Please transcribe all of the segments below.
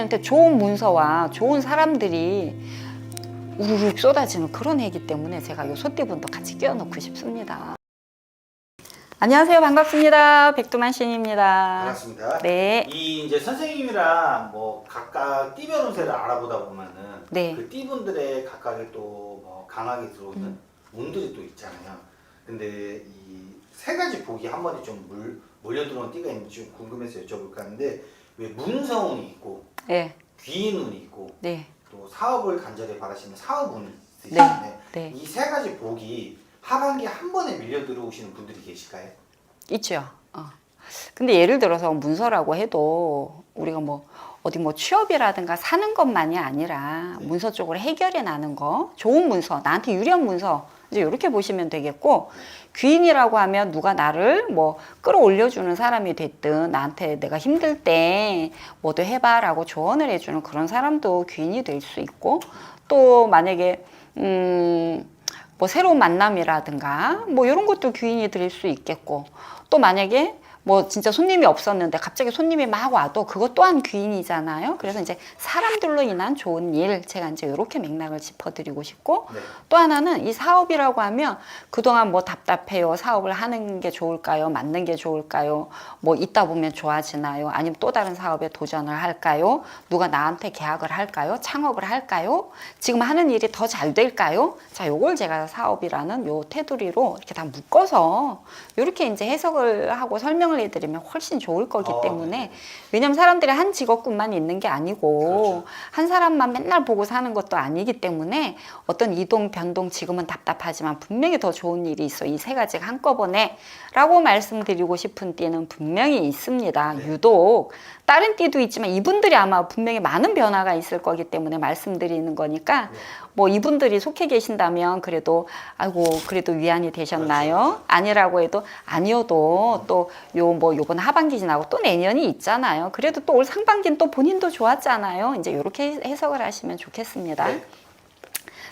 본인한테 좋은 문서와 좋은 사람들이 우르륵 쏟아지는 그런 해이기 때문에 제가 요 소띠분도 같이 끼워넣고 싶습니다. 안녕하세요. 반갑습니다. 백두만 신입니다. 반갑습니다. 네. 이 이제 선생님이랑 뭐 각각 띠별 운세를 알아보다 보면은 네. 그 띠분들의 각각의 또뭐 강하게 들어오는 음. 운들이 또 있잖아요. 근데 이 세 가지 복이 한 번에 좀 물, 몰려 들어온 띠가 있는지 좀 궁금해서 여쭤볼까 하는데 왜 문서운이 있고 네. 귀인운이 있고 네. 또 사업을 간절히 바라시는 사업운이 있으시는데 네. 이 세 가지 복이 하반기에 한 번에 밀려 들어오시는 분들이 계실까요? 있죠. 어. 근데 예를 들어서 문서라고 해도 우리가 뭐 어디 뭐 취업이라든가 사는 것만이 아니라 네. 문서 쪽으로 해결해 나는 거, 좋은 문서, 나한테 유리한 문서 이제 이렇게 보시면 되겠고 귀인이라고 하면 누가 나를 뭐 끌어올려주는 사람이 됐든 나한테 내가 힘들 때 뭐도 해봐라고 조언을 해주는 그런 사람도 귀인이 될 수 있고 또 만약에 음. 뭐 새로운 만남이라든가 뭐 이런 것도 귀인이 될수 있겠고 또 만약에 뭐 진짜 손님이 없었는데 갑자기 손님이 막 와도 그것 또한 귀인이잖아요. 그래서 이제 사람들로 인한 좋은 일 제가 이제 이렇게 맥락을 짚어드리고 싶고 네. 또 하나는 이 사업이라고 하면 그동안 뭐 답답해요. 사업을 하는 게 좋을까요? 맞는 게 좋을까요? 뭐 있다 보면 좋아지나요? 아니면 또 다른 사업에 도전을 할까요? 누가 나한테 계약을 할까요? 창업을 할까요? 지금 하는 일이 더 잘 될까요? 자, 요걸 제가 사업이라는 요 테두리로 이렇게 다 묶어서 이렇게 이제 해석을 하고 설명을 해드리면 훨씬 좋을 거기 어, 때문에 네. 왜냐면 사람들이 한 직업군만 있는 게 아니고 그렇죠. 한 사람만 맨날 보고 사는 것도 아니기 때문에 어떤 이동 변동 지금은 답답하지만 분명히 더 좋은 일이 있어 이 세 가지가 한꺼번에 라고 말씀드리고 싶은 띠는 분명히 있습니다 네. 유독 다른 띠도 있지만 이분들이 아마 분명히 많은 변화가 있을 거기 때문에 말씀드리는 거니까 네. 뭐 이분들이 속해 계신다면 그래도 아이고 그래도 위안이 되셨나요? 그렇죠. 아니라고 해도 아니어도 또 요 뭐 요번 하반기 지나고 또 내년이 있잖아요. 그래도 또 올 상반기는 또 본인도 좋았잖아요. 이제 이렇게 해석을 하시면 좋겠습니다. 네.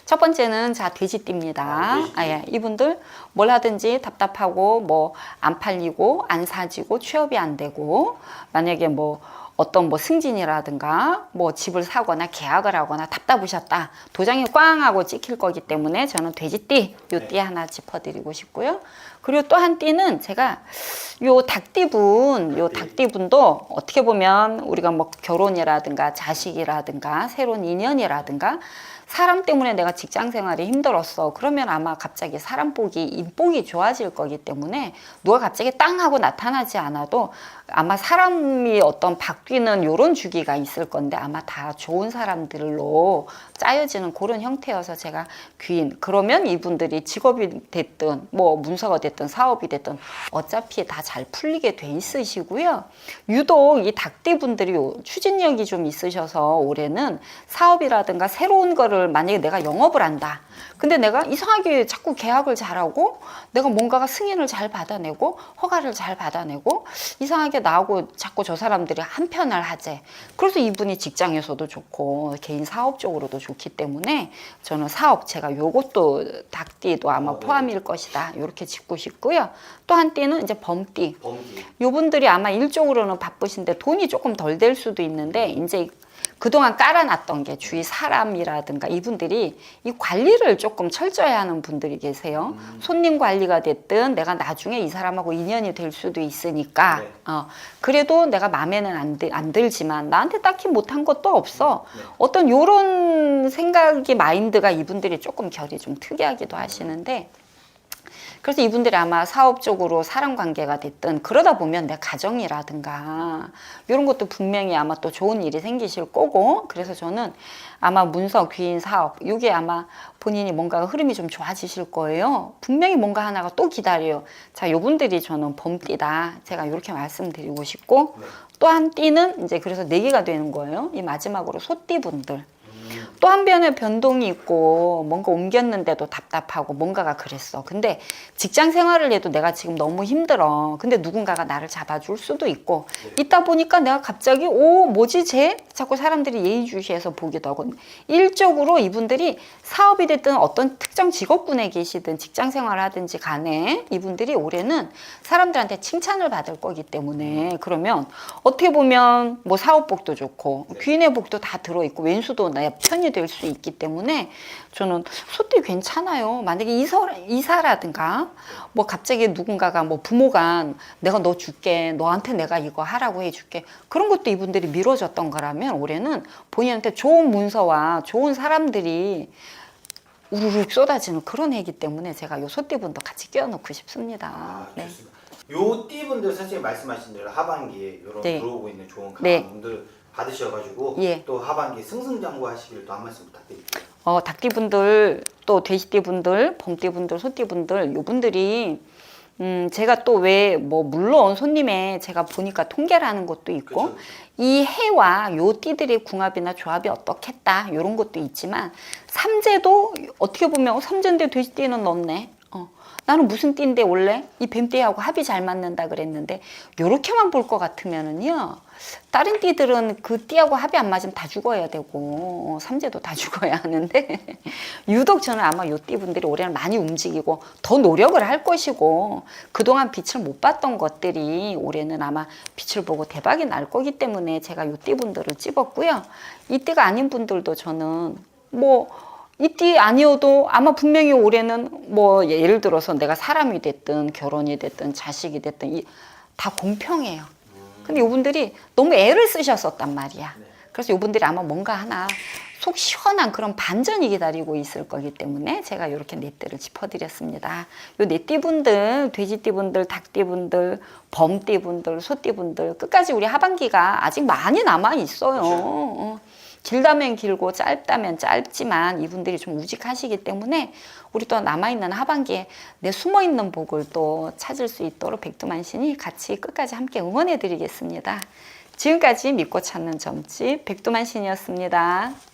첫 번째는 자 돼지띠입니다. 아. 아, 예. 이분들 뭘 하든지 답답하고 뭐 안 팔리고 안 사지고 취업이 안 되고 만약에 뭐 어떤 뭐 승진이라든가 뭐 집을 사거나 계약을 하거나 답답하셨다 도장이 꽝 하고 찍힐 거기 때문에 저는 돼지띠 요띠 네. 하나 짚어드리고 싶고요. 그리고 또 한 띠는 제가 요 닭띠분 요 닭띠. 닭띠분도 어떻게 보면 우리가 뭐 결혼이라든가 자식이라든가 새로운 인연이라든가 사람 때문에 내가 직장 생활이 힘들었어. 그러면 아마 갑자기 사람 복이, 인복이 좋아질 거기 때문에 누가 갑자기 땅 하고 나타나지 않아도 아마 사람이 어떤 바뀌는 요런 주기가 있을 건데 아마 다 좋은 사람들로 짜여지는 그런 형태여서 제가 귀인. 그러면 이분들이 직업이 됐든 뭐 문서가 됐든 사업이 됐든 어차피 다 잘 풀리게 돼 있으시고요. 유독 이 닭띠분들이 요- 추진력이 좀 있으셔서 올해는 사업이라든가 새로운 거를 만약에 내가 영업을 한다. 근데 내가 이상하게 자꾸 계약을 잘하고 내가 뭔가가 승인을 잘 받아내고 허가를 잘 받아내고 이상하게 나하고 자꾸 저 사람들이 한편을 하재. 그래서 이분이 직장에서도 좋고 개인 사업 쪽으로도 좋기 때문에 저는 사업 제가 요것도 닭띠도 아마 어, 네. 포함일 것이다. 이렇게 짚고 싶고요. 또 한 띠는 이제 범띠. 요분들이 아마 일적으로는 바쁘신데 돈이 조금 덜 될 수도 있는데 이제 그동안 깔아놨던 게 주위 사람이라든가 이분들이 이 관리를 조금 철저히 하는 분들이 계세요. 음. 손님 관리가 됐든 내가 나중에 이 사람하고 인연이 될 수도 있으니까 네. 어, 그래도 내가 마음에는 안, 들, 안 들지만 나한테 딱히 못한 것도 없어. 네. 어떤 요런 생각이 마인드가 이분들이 조금 결이 좀 특이하기도 하시는데 그래서 이분들이 아마 사업적으로 사람 관계가 됐든 그러다 보면 내 가정이라든가 이런 것도 분명히 아마 또 좋은 일이 생기실 거고 그래서 저는 아마 문서 귀인 사업 이게 아마 본인이 뭔가 흐름이 좀 좋아지실 거예요. 분명히 뭔가 하나가 또 기다려요. 자, 요분들이 저는 범띠다. 제가 이렇게 말씀드리고 싶고 네. 또한 띠는 이제 그래서 네 개가 되는 거예요. 이 마지막으로 소띠 분들. 음. 또 한편에 변동이 있고 뭔가 옮겼는데도 답답하고 뭔가가 그랬어. 근데 직장 생활을 해도 내가 지금 너무 힘들어. 근데 누군가가 나를 잡아줄 수도 있고 있다 보니까 내가 갑자기 오 뭐지 쟤 자꾸 사람들이 예의주시해서 보기도 하고 일적으로 이분들이 사업이 됐든 어떤 특정 직업군에 계시든 직장 생활을 하든지 간에 이분들이 올해는 사람들한테 칭찬을 받을 거기 때문에 그러면 어떻게 보면 뭐 사업복도 좋고 귀인의 복도 다 들어있고 왼수도 내 편이 될 수 있기 때문에 저는 소띠 괜찮아요. 만약에 이사, 이사라든가 뭐 갑자기 누군가가 뭐 부모가 내가 너 줄게 너한테 내가 이거 하라고 해줄게. 그런 것도 이분들이 미뤄졌던 거라면 올해는 본인한테 좋은 문서와 좋은 사람들이 우르르 쏟아지는 그런 해이기 때문에 제가 요 소띠분도 같이 끼워놓고 싶습니다. 아, 네. 좋습니다. 요 띠분들 선생님 말씀하신 대로 하반기에 이런 네. 들어오고 있는 좋은 네. 분들 받으셔가지고 예. 또 하반기 승승장구하시길 또 한 말씀 부탁드릴게요. 어, 닭띠분들 또 돼지띠분들, 범띠분들, 소띠분들 요분들이 음, 제가 또 왜 뭐 물론 손님의 제가 보니까 통계를 하는 것도 있고 그쵸, 그쵸. 이 해와 요 띠들의 궁합이나 조합이 어떻겠다 요런 것도 있지만 삼재도 어떻게 보면 어, 삼재인데 돼지띠는 넣네. 어. 나는 무슨 띠인데 원래 이 뱀띠하고 합이 잘 맞는다 그랬는데 요렇게만 볼 것 같으면은요 다른 띠들은 그 띠하고 합이 안 맞으면 다 죽어야 되고 어, 삼재도 다 죽어야 하는데 유독 저는 아마 요 띠 분들이 올해는 많이 움직이고 더 노력을 할 것이고 그동안 빛을 못 봤던 것들이 올해는 아마 빛을 보고 대박이 날 거기 때문에 제가 요 띠 분들을 찝었고요 이 띠가 아닌 분들도 저는 뭐 이띠 아니어도 아마 분명히 올해는 뭐 예를 들어서 내가 사람이 됐든 결혼이 됐든 자식이 됐든 이, 다 공평해요. 근데 이분들이 너무 애를 쓰셨었단 말이야. 네. 그래서 이분들이 아마 뭔가 하나 속 시원한 그런 반전이 기다리고 있을 거기 때문에 제가 이렇게 네 띠를 짚어드렸습니다. 요 네띠분들, 돼지띠분들, 닭띠분들, 범띠분들, 소띠분들 끝까지 우리 하반기가 아직 많이 남아 있어요. 그렇죠. 어. 길다면 길고 짧다면 짧지만 이분들이 좀 우직하시기 때문에 우리 또 남아있는 하반기에 내 숨어있는 복을 또 찾을 수 있도록 백두만신이 같이 끝까지 함께 응원해 드리겠습니다. 지금까지 믿고 찾는 점집 백두만신이었습니다.